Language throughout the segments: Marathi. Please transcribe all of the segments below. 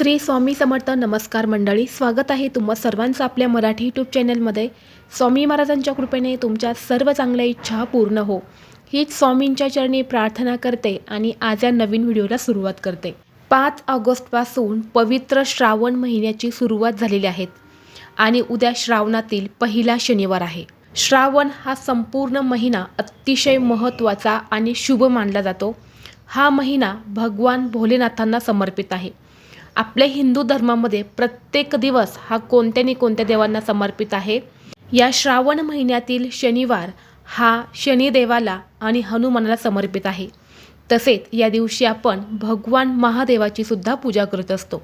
श्री स्वामी समर्थ नमस्कार मंडळी स्वागत आहे तुम्हा सर्वांचं आपल्या मराठी यूट्यूब चॅनलमध्ये. स्वामी महाराजांच्या कृपेने तुमच्या सर्व चांगल्या इच्छा पूर्ण हो. हीच स्वामींच्या चरणी प्रार्थना करते आणि आज या नवीन व्हिडिओला सुरुवात करते. पाच ऑगस्टपासून पवित्र श्रावण महिन्याची सुरुवात झालेली आहे आणि उद्या श्रावणातील पहिला शनिवार आहे. श्रावण हा संपूर्ण महिना अतिशय महत्त्वाचा आणि शुभ मानला जातो. हा महिना भगवान भोलेनाथांना समर्पित आहे. आपल्या हिंदू धर्मामध्ये प्रत्येक दिवस हा कोणत्या कोणत्या देवांना समर्पित आहे? या श्रावण महिन्यातील शनिवार हा शनिदेवाला आणि हनुमानाला समर्पित आहे. तसेच या दिवशी आपण भगवान महादेवाची सुद्धा पूजा करत असतो.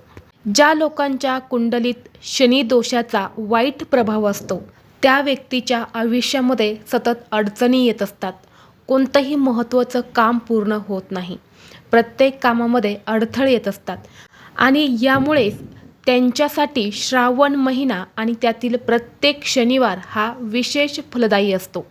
ज्या लोकांच्या कुंडलीत शनी दोषाचा वाईट प्रभाव असतो त्या व्यक्तीच्या आयुष्यामध्ये सतत अडचणी येत असतात. कोणतंही महत्त्वाचं काम पूर्ण होत नाही. प्रत्येक कामामध्ये अडथळे येत असतात. आणि यामुळेच त्यांच्यासाठी श्रावण महिना आणि त्यातील प्रत्येक शनिवार हा विशेष फलदायी असतो.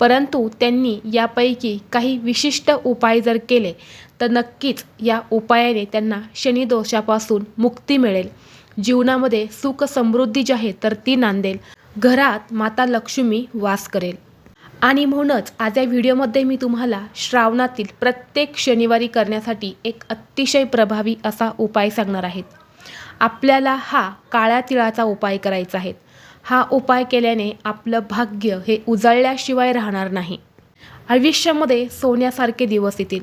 परंतु त्यांनी यापैकी काही विशिष्ट उपाय जर केले तर नक्कीच या उपायाने त्यांना शनिदोषापासून मुक्ती मिळेल. जीवनामध्ये सुख समृद्धी जी आहे तर ती नांदेल. घरात माता लक्ष्मी वास करेल. आणि म्हणूनच आज या व्हिडिओमध्ये मी तुम्हाला श्रावणातील प्रत्येक शनिवारी करण्यासाठी एक अतिशय प्रभावी असा उपाय सांगणार आहेत. आपल्याला हा काळ्या तिळाचा उपाय करायचा आहे. हा उपाय केल्याने आपलं भाग्य हे उजळल्याशिवाय राहणार नाही. आयुष्यामध्ये सोन्यासारखे दिवस येतील.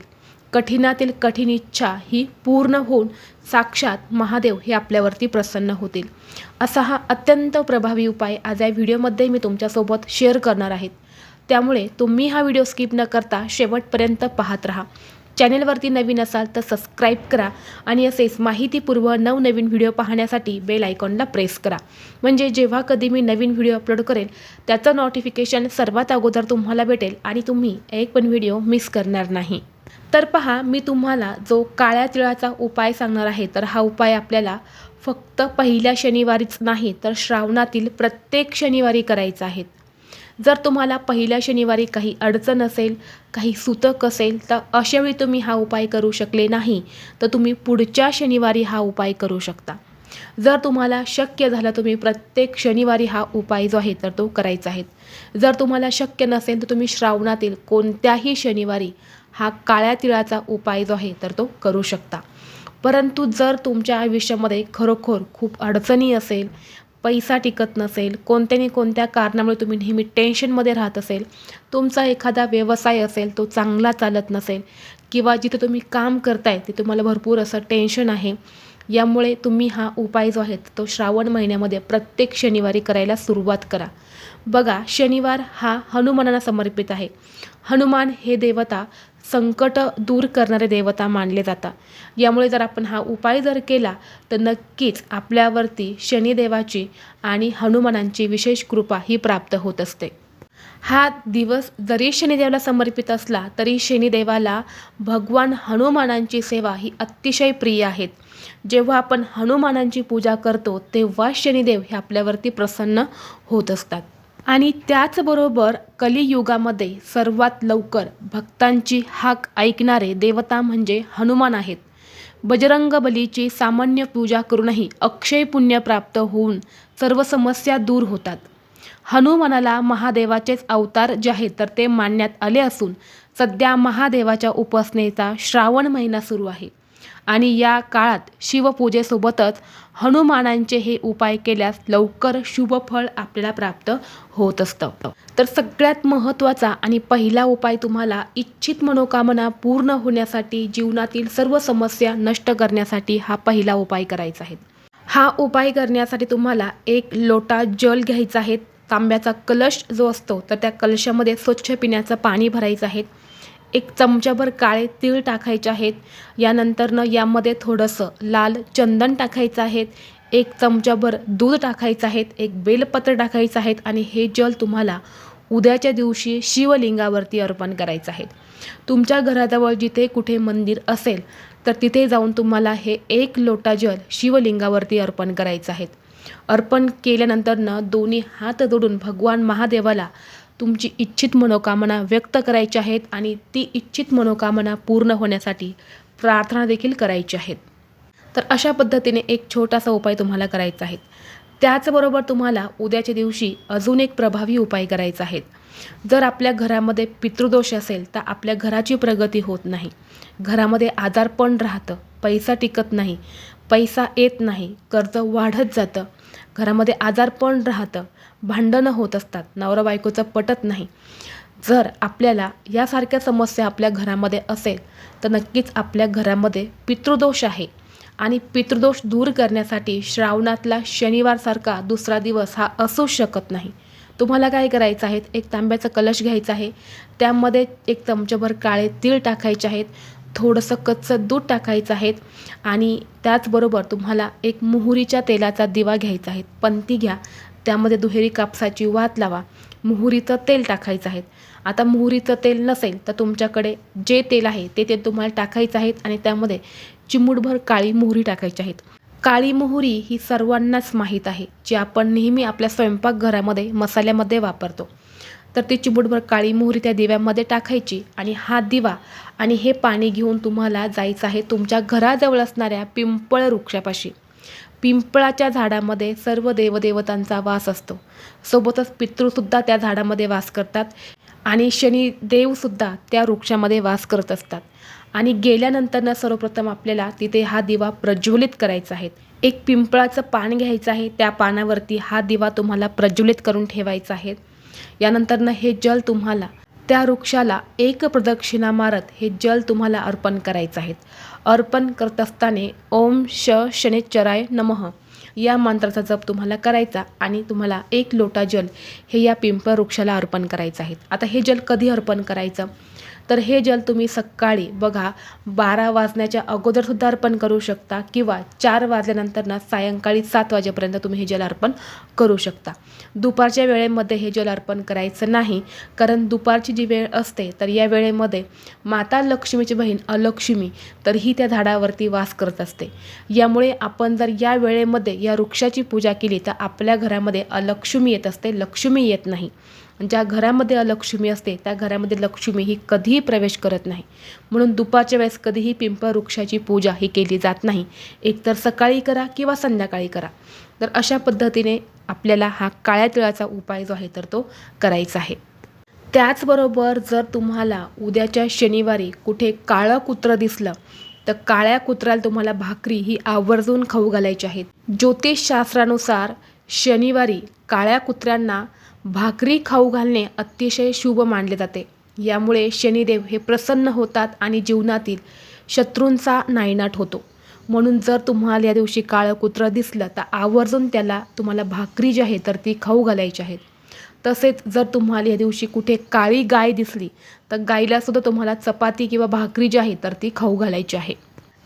कठीणातील कठीण इच्छा ही पूर्ण होऊन साक्षात महादेव हे आपल्यावरती प्रसन्न होतील. असा हा अत्यंत प्रभावी उपाय आज या व्हिडिओमध्ये मी तुमच्यासोबत शेअर करणार आहेत त्यामुळे तुम्ही हा व्हिडिओ स्किप न करता शेवटपर्यंत पाहत राहा. चॅनेलवरती नवीन असाल तर सबस्क्राईब करा आणि असेच माहितीपूर्व नवनवीन व्हिडिओ पाहण्यासाठी बेल आयकॉनला प्रेस करा. म्हणजे जेव्हा कधी मी नवीन व्हिडिओ अपलोड करेल त्याचं नोटिफिकेशन सर्वात अगोदर तुम्हाला भेटेल आणि तुम्ही एक पण व्हिडिओ मिस करणार नाही. तर पहा मी तुम्हाला जो काळ्या तिळाचा उपाय सांगणार आहे तर हा उपाय आपल्याला फक्त पहिल्या शनिवारीच नाही तर श्रावणातील प्रत्येक शनिवारी करायचा आहे. जर तुम्हाला पहिल्या शनिवारी काही अडचण असेल काही सुतक असेल तर अशावेळी तुम्ही हा उपाय करू शकले नाही तर तुम्ही पुढच्या शनिवारी हा उपाय करू शकता. जर तुम्हाला शक्य झालं तुम्ही प्रत्येक शनिवारी हा उपाय जो आहे तर तो करायचा आहे. जर तुम्हाला शक्य नसेल तर तुम्ही श्रावणातील कोणत्याही शनिवारी हा काळ्या तिळाचा उपाय जो आहे तर तो करू शकता. परंतु जर तुमच्या आयुष्यामध्ये खरोखर खूप अडचणी असेल पैसा टिकत नसेल कोणत्याने कोणत्या कारणामुळे तुम्ही नेहमी टेन्शनमध्ये राहत असेल तुमचा एखादा व्यवसाय असेल तो चांगला चालत नसेल किंवा जिथे तुम्ही काम करताय ते तुम्हाला भरपूर असं टेन्शन आहे यामुळे तुम्ही हा उपाय जो आहे तो श्रावण महिन्यामध्ये प्रत्येक शनिवारी करायला सुरुवात करा. बघा शनिवार हा हनुमानाला समर्पित आहे. हनुमान हे देवता संकट दूर करणारे देवता मानले जातात. यामुळे जर आपण हा उपाय जर केला तर नक्कीच आपल्यावरती शनिदेवाची आणि हनुमानांची विशेष कृपा ही प्राप्त होत असते. हा दिवस जरी शनिदेवाला समर्पित असला तरी शनिदेवाला भगवान हनुमानांची सेवा ही अतिशय प्रिय आहेत. जेव्हा आपण हनुमानांची पूजा करतो तेव्हा शनिदेव हे आपल्यावरती प्रसन्न होत असतात. आणि त्याचबरोबर कलियुगामध्ये सर्वात लवकर भक्तांची हाक ऐकणारे देवता म्हणजे हनुमान आहेत. बजरंग बलीची सामान्य पूजा करूनही अक्षय पुण्य प्राप्त होऊन सर्व समस्या दूर होतात. हनुमानाला महादेवाचेच अवतार जे आहेत तर ते मानण्यात आले असून सध्या महादेवाच्या उपासनेचा श्रावण महिना सुरू आहे. आणि या काळात शिवपूजेसोबतच हनुमानांचे हे उपाय केल्यास लवकर शुभ फळ आपल्याला प्राप्त होत असतं. तर सगळ्यात महत्त्वाचा आणि पहिला उपाय तुम्हाला इच्छित मनोकामना पूर्ण होण्यासाठी जीवनातील सर्व समस्या नष्ट करण्यासाठी हा पहिला उपाय करायचा आहे. हा उपाय करण्यासाठी तुम्हाला एक लोटा जल घ्यायचा आहे. तांब्याचा कलश जो असतो तर त्या कलशामध्ये स्वच्छ पिण्याचं पाणी भरायचं आहे. एक चमचाभर काळे तीळ टाकायचे आहेत. यानंतरनं यामध्ये थोडंसं लाल चंदन टाकायचं आहे एक चमचाभर दूध टाकायचं आहेत. एक बेलपत्र टाकायचं आहेत आणि हे जल तुम्हाला उद्याच्या दिवशी शिवलिंगावरती अर्पण करायचं आहे. तुमच्या घराजवळ जिथे कुठे मंदिर असेल तर तिथे जाऊन तुम्हाला हे एक लोटा जल शिवलिंगावरती अर्पण करायचं आहे. अर्पण केल्यानंतरनं दोन्ही हात जोडून भगवान महादेवाला तुमची इच्छित मनोकामना व्यक्त करायची आहेत आणि ती इच्छित मनोकामना पूर्ण होण्यासाठी प्रार्थना देखील करायची आहेत. तर अशा पद्धतीने एक छोटासा उपाय तुम्हाला करायचा आहे. त्याचबरोबर तुम्हाला उद्याच्या दिवशी अजून एक प्रभावी उपाय करायचा आहे. जर आपल्या घरामध्ये पितृदोष असेल तर आपल्या घराची प्रगती होत नाही. घरामध्ये आजारपण राहतं पैसा टिकत नाही. पैसा येत नाही कर्ज वाढत जातं. घरामध्ये आजारपण राहतं. भांडणं होत असतात. नवरा बायकोचं पटत नाही. जर आपल्याला यासारख्या समस्या आपल्या घरामध्ये असेल तर नक्कीच आपल्या घरामध्ये पितृदोष आहे. आणि पितृदोष दूर करण्यासाठी श्रावणातला शनिवारसारखा दुसरा दिवस हा असूच शकत नाही. तुम्हाला काय करायचं आहे? एक तांब्याचा कलश घ्यायचा आहे. त्यामध्ये एक चमचभर काळे तीळ टाकायचे आहेत. थोडंसं कच्चं दूध टाकायचं आहे आणि त्याचबरोबर तुम्हाला एक मोहरीच्या तेलाचा दिवा घ्यायचा आहे. पंती घ्या. त्यामध्ये दुहेरी कापसाची वात लावा. मोहरीचं तेल टाकायचं आहे. आता मोहरीचं तेल नसेल तर तुमच्याकडे जे तेल आहे ते तेल तुम्हाला टाकायचं आहे आणि त्यामध्ये चिमूटभर काळी मोहरी टाकायची आहेत काळी मोहरी ही सर्वांनाच माहीत आहे जी आपण नेहमी आपल्या स्वयंपाकघरामध्ये मसाल्यामध्ये वापरतो. तर ती चिमूटभर काळी मोहरी त्या दिव्यामध्ये टाकायची आणि हा दिवा आणि हे पाणी घेऊन तुम्हाला जायचं आहे तुमच्या घराजवळ असणाऱ्या पिंपळ वृक्षापाशी. पिंपळाच्या झाडामध्ये सर्व देवदेवतांचा वास असतो. सोबतच पितृसुद्धा त्या झाडामध्ये वास करतात आणि शनिदेवसुद्धा त्या वृक्षामध्ये वास करत असतात. आणि गेल्यानंतरनं सर्वप्रथम आपल्याला तिथे हा दिवा प्रज्वलित करायचा आहे. एक पिंपळाचं पान घ्यायचं आहे. त्या पानावरती हा दिवा तुम्हाला प्रज्वलित करून ठेवायचा आहे. यानंतरनं हे जल तुम्हाला त्या वृक्षाला एक प्रदक्षिणा मारत हे जल तुम्हाला अर्पण करायचं आहे. अर्पण करत असताना ओम श शनेश्चराय नमः. या मंत्राचा जप तुम्हाला करायचा आणि तुम्हाला एक लोटा जल हे या पिंपळ वृक्षाला अर्पण करायचं आहे. आता हे जल कधी अर्पण करायचं? तर हे जल तुम्ही सकाळी बघा बारा वाजण्याच्या अगोदरसुद्धा अर्पण करू शकता किंवा चार वाजल्यानंतर ना सायंकाळी सात वाजेपर्यंत तुम्ही हे जल अर्पण करू शकता. दुपारच्या वेळेमध्ये हे जल अर्पण करायचं नाही कारण दुपारची जी वेळ असते तर या वेळेमध्ये माता लक्ष्मीची बहीण अलक्ष्मी तर ही त्या झाडावरती वास करत असते. यामुळे आपण जर या वेळेमध्ये या वृक्षाची पूजा केली तर आपल्या घरामध्ये अलक्ष्मी येत असते लक्ष्मी येत नाही. ज्या घरामध्ये अलक्ष्मी असते त्या घरामध्ये लक्ष्मी ही कधीही प्रवेश करत नाही. म्हणून दुपारच्या वेळेस कधीही पिंपळ वृक्षाची पूजा ही केली जात नाही. एकतर सकाळी करा किंवा संध्याकाळी करा. तर अशा पद्धतीने आपल्याला हा काळ्या तिळाचा उपाय जो आहे तर तो करायचा आहे. त्याचबरोबर जर तुम्हाला उद्याच्या शनिवारी कुठे काळं कुत्रं दिसलं तर काळ्या कुत्र्याला तुम्हाला भाकरी ही आवर्जून खाऊ घालायची आहेत. ज्योतिषशास्त्रानुसार शनिवारी काळ्या कुत्र्यांना भाकरी खाऊ घालणे अतिशय शुभ मानले जाते. यामुळे शनिदेव हे प्रसन्न होतात आणि जीवनातील शत्रूंचा नायनाट होतो. म्हणून जर तुम्हाला या दिवशी काळं कुत्रं दिसलं तर आवर्जून त्याला तुम्हाला भाकरी जी आहे तर ती खाऊ घालायची आहेत तसेच जर तुम्हाला या दिवशी कुठे काळी गाय दिसली तर गाईलासुद्धा तुम्हाला चपाती किंवा भाकरी जी आहे तर ती खाऊ घालायची आहे.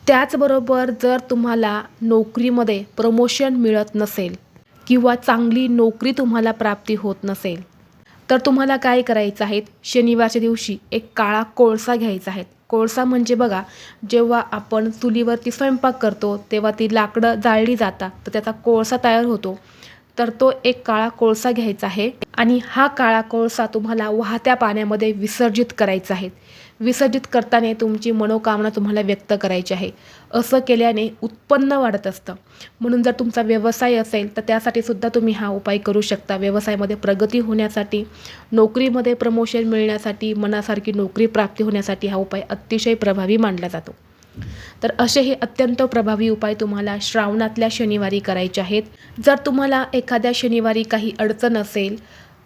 त्याचबरोबर जर तुम्हाला नोकरीमध्ये प्रमोशन मिळत नसेल किंवा चांगली नोकरी तुम्हाला प्राप्ती होत नसेल तर तुम्हाला काय करायचं आहे? शनिवारच्या दिवशी एक काळा कोळसा घ्यायचा आहे. कोळसा म्हणजे बघा जेव्हा आपण चुलीवरती स्वयंपाक करतो तेव्हा ती लाकडं जाळली जातात तर त्याचा कोळसा तयार होतो. तर तो एक काळा कोळसा घ्यायचा आहे आणि हा काळा कोळसा तुम्हाला वाहत्या पाण्यामध्ये विसर्जित करायचा आहे. विसर्जित करताना तुमची मनोकामना तुम्हाला व्यक्त करायची आहे. असं केल्याने उत्पन्न वाढत असतं. म्हणून जर तुमचा व्यवसाय असेल तर त्यासाठी सुद्धा तुम्ही हा उपाय करू शकता. व्यवसायामध्ये प्रगती होण्यासाठी नोकरीमध्ये प्रमोशन मिळण्यासाठी मनासारखी नोकरी प्राप्ती होण्यासाठी हा उपाय अतिशय प्रभावी मानला जातो. तर असे हे अत्यंत प्रभावी उपाय तुम्हाला श्रावणातल्या शनिवारी करायचे आहेत. जर तुम्हाला एखाद्या शनिवारी काही अडचण असेल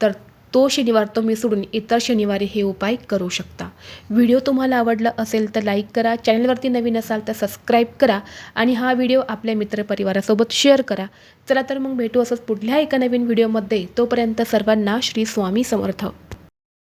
तर तो शनिवार तुम्ही सोडून इतर शनिवारी हे उपाय करू शकता. व्हिडिओ तुम्हाला आवडला असेल तर लाईक करा चॅनलवरती नवीन असाल तर सबस्क्राईब करा आणि हा व्हिडिओ आपल्या मित्रपरिवारासोबत शेअर करा. चला तर मग भेटू असंच पुढल्या एका नवीन व्हिडिओमध्ये. तोपर्यंत सर्वांना श्री स्वामी समर्थ.